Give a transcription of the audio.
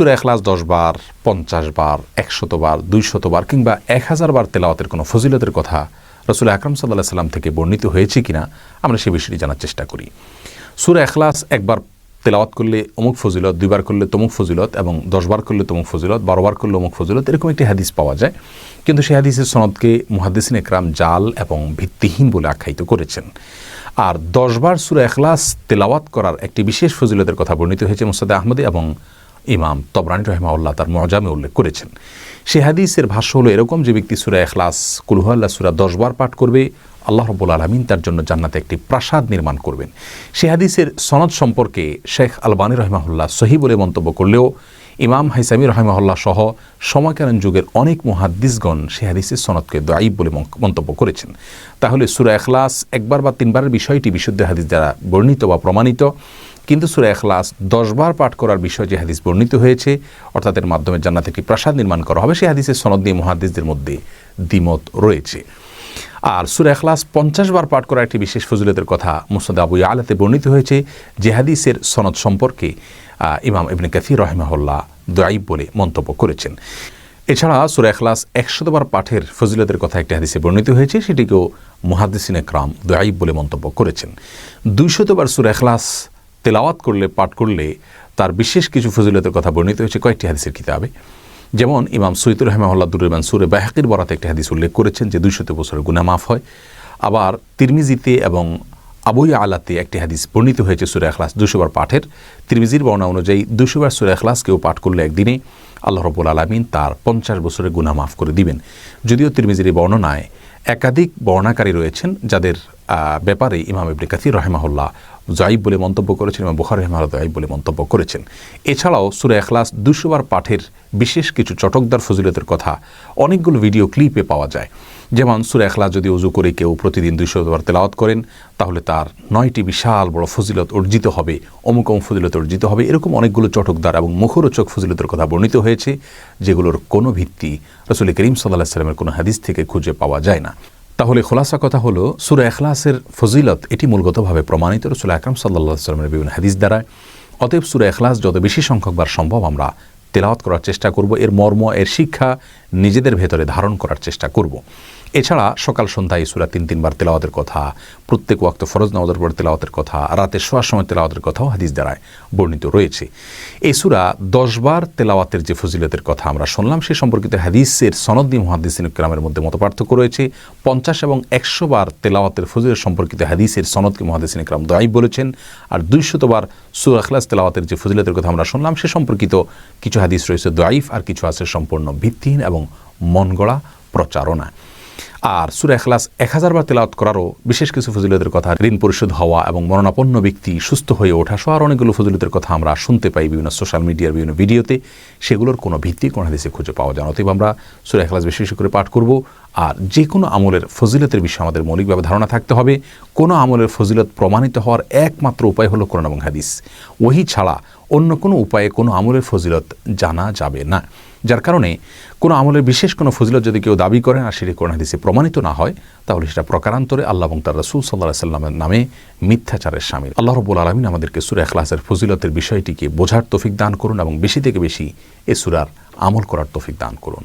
সুরা এখলাস দশ বার, পঞ্চাশ বার, একশত বার, দুইশত বার কিংবা এক হাজার বার তেলাওয়াতের কোনো ফজিলতের কথা রসুল আকরম সাল্লাহ সাল্লাম থেকে বর্ণিত হয়েছে কিনা, আমরা সে বিষয়টি জানার চেষ্টা করি। সুরা এখলাস একবার তেলাওয়াত করলে অমুক ফজিলত, দুইবার করলে তমুক ফজিলত এবং দশবার করলে তমুক ফজিলত বারোবার করলে অমুক ফজিলত, এরকম একটি হাদিস পাওয়া যায়। কিন্তু সেই হাদিসের সনদকে মুহাদ্দিসিন একরাম জাল এবং ভিত্তিহীন বলে আখ্যায়িত করেছেন। আর দশবার সুরা এখলাস তেলাওয়াত করার একটি বিশেষ ফজিলতের কথা বর্ণিত হয়েছে মুসাদে আহমদে এবং ইমাম তবরানি রহমাউল্লাহ তার মজামে উল্লেখ করেছেন। সে হাদিসের ভাষ্য হলো এরকম যে ব্যক্তি সুরা এখলাস কুলুহাল্লাহ সুরা দশবার পাঠ করবে, আল্লাহ রব্বুল আলমিন তার জন্য জান্নাতে একটি প্রাসাদ নির্মাণ করবেন। সে হাদিসের সনদ সম্পর্কে শেখ আলবানী রহমাহুল্লাহ সহি বলে মন্তব্য করলেও ইমাম হাইসামি রহমাহুল্লাহ সহ সময়কালীন যুগের অনেক মুহাদ্দিসগণ সে হাদিসের সনদকে দায়ীব বলে মন্তব্য করেছেন। তাহলে সুরা এখলাস একবার বা তিনবারের বিষয়টি বিশুদ্ধ হাদিস দ্বারা বর্ণিত বা প্রমাণিত। কিন্তু সুরা এখলাস দশবার পাঠ করার বিষয় যে হাদিস বর্ণিত হয়েছে, অর্থাৎ এর মাধ্যমে জান্নাত একটি প্রাসাদ নির্মাণ করা হবে, সেই হাদিসের সনদ নিয়ে মহাদিসদের মধ্যে দ্বিমত রয়েছে। আর সুরা এখলাস পঞ্চাশ বার পাঠ করা একটি বিশেষ ফজিলতের কথা মুসদ আবু আলাতে বর্ণিত হয়েছে, যে হাদিসের সনদ সম্পর্কে ইমাম ইবনে কাফি রহমাহুল্লাহ দাইব বলে মন্তব্য করেছেন। এছাড়া সুরা এখলাস একশতবার পাঠের ফজিলতের কথা একটি হাদিসে বর্ণিত হয়েছে, সেটিকেও মুহাদ্দিসিন একরাম দাইব বলে মন্তব্য করেছেন। দুইশতবার সুরা এখলাস তেলাওয়াত করলে, পাঠ করলে তার বিশেষ কিছু ফজিলতের কথা বর্ণিত হয়েছে কয়েকটি হাদিসের কিতাবে। যেমন ইমাম সৈতুর রহমাল্লা দুরুরমান সুরে বাহাকির বরাতে একটি হাদিস উল্লেখ করেছেন যে দুইশত বছরের গুনা মাফ হয়। আবার তিরমিজিতে এবং আবুই আলাতে একটি হাদিস বর্ণিত হয়েছে সুরে এখলাস দুশোবার পাঠের। তিরমিজির বর্ণা অনুযায়ী দুশোবার সুরে এখলাস কেউ পাঠ করলে একদিনে আল্লাহ রবুল আলমিন তার পঞ্চাশ বছরের গুনা মাফ করে দিবেন। যদিও তিরমিজির বর্ণনায় একাধিক বর্ণাকারী রয়েছেন যাদের ব্যাপারে ইমাম ইবনে কাসির রহমাহুল্লাহ জাইব বলে মন্তব্য করেছেন এবং বুখার রহমাল জাইব বলে মন্তব্য করেছেন। এছাড়াও সুরে এখলাস দুশোবার পাঠের বিশেষ কিছু চটকদার ফজিলতের কথা অনেকগুলো ভিডিও ক্লিপে পাওয়া যায়। যেমন সুরে এখলাস যদি উজু করে কেউ প্রতিদিন দুশোবার তেলাওয়াত করেন, তাহলে তার নয়টি বিশাল বড় ফজিলত অর্জিত হবে, অমুক অমুক ফজিলত অর্জিত হবে, এরকম অনেকগুলো চটকদার এবং মুখরোচক ফজিলতের কথা বর্ণিত হয়েছে, যেগুলোর কোনো ভিত্তি রসুল করিম সাল্লাহ সাল্লামের কোনো হাদিস থেকে খুঁজে পাওয়া যায় না। তাহলে খোলাসা কথা হলো, সুরা এখলাসের ফজিলত এটি মূলগতভাবে প্রমাণিত। রসুল আকরাম সাল্লা সাল্লামের বিভিন্ন হাদিস দ্বারায়, অতএব সুরা এখলাস যত বেশি সংখ্যকবার সম্ভব আমরা তেলাওয়াত করার চেষ্টা করব, এর মর্ম, এর শিক্ষা নিজেদের ভেতরে ধারণ করার চেষ্টা করব। এছাড়া সকাল সন্ধ্যায় সুরা তিন তিনবার তেলাওয়াতের কথা, প্রত্যেক ওয়াক্ত ফরজ নামাজের পর তেলাওয়াতের কথা, রাতে শোয়ার সময় তেলাওয়াতের কথাও হাদিস দ্বারায় বর্ণিত রয়েছে। এই সুরা দশবার তেলাওয়াতের যে ফজিলতের কথা আমরা শুনলাম, সে সম্পর্কিত হাদিসের সনদ্দি মহাদিসিন ইকরামের মধ্যে মত পার্থক্য রয়েছে। পঞ্চাশ এবং একশো বার তেলাওয়াতের ফজিলত সম্পর্কিত হাদিসের সনদকে মহাদিসিন ইকরাম দয়াই বলেছেন, আর দুইশতবার সুর আখলাস তেলাওয়াতের যে ফজিলতের কথা আমরা শুনলাম, সে সম্পর্কিত কিছু হাদিস রয়েছে দয়াইফ, আর কিছু আছে সম্পূর্ণ ভিত্তিহীন এবং মন গড়া প্রচারণা। আর সুরা এখলাস এক হাজারবার তেলাওয়াত করারও বিশেষ কিছু ফজিলতের কথা, ঋণ পরিশোধ হওয়া এবং মরণাপন্ন ব্যক্তি সুস্থ হয়ে ওঠা সহ আর অনেকগুলো ফজিলতের কথা আমরা শুনতে পাই বিভিন্ন সোশ্যাল মিডিয়ার বিভিন্ন ভিডিওতে সেগুলোর কোনো ভিত্তি, কোনো হাদিসে খুঁজে পাওয়া যায় অতএব আমরা সুরা এখলাস বেশি বেশি করে পাঠ করব। আর যে কোনো আমলের ফজিলতের বিষয়ে আমাদের মৌলিকভাবে ধারণা থাকতে হবে। কোনো আমলের ফজিলত প্রমাণিত হওয়ার একমাত্র উপায় হলো কোরআন এবং হাদিস। ওহি ছাড়া অন্য কোনো উপায়ে কোনো আমলের ফজিলত জানা যাবে না। যার কারণে কোনো আমলের বিশেষ কোনো ফজিলত যদি কেউ দাবি করেন আর সেটি কোরআন হাদিসে প্রমাণিত না হয়, তাহলে সেটা প্রকারান্তরে আল্লাহ এবং তার রসুল সাল্লাহ সাল্লামের নামে মিথ্যাচারের সামিল। আল্লাহ রবুল আলমিন আমাদেরকে সুরা এখলাসের ফজিলতের বিষয়টিকে বোঝার তফিক দান করুন এবং বেশি থেকে বেশি এ সুরার আমল করার তফিক দান করুন।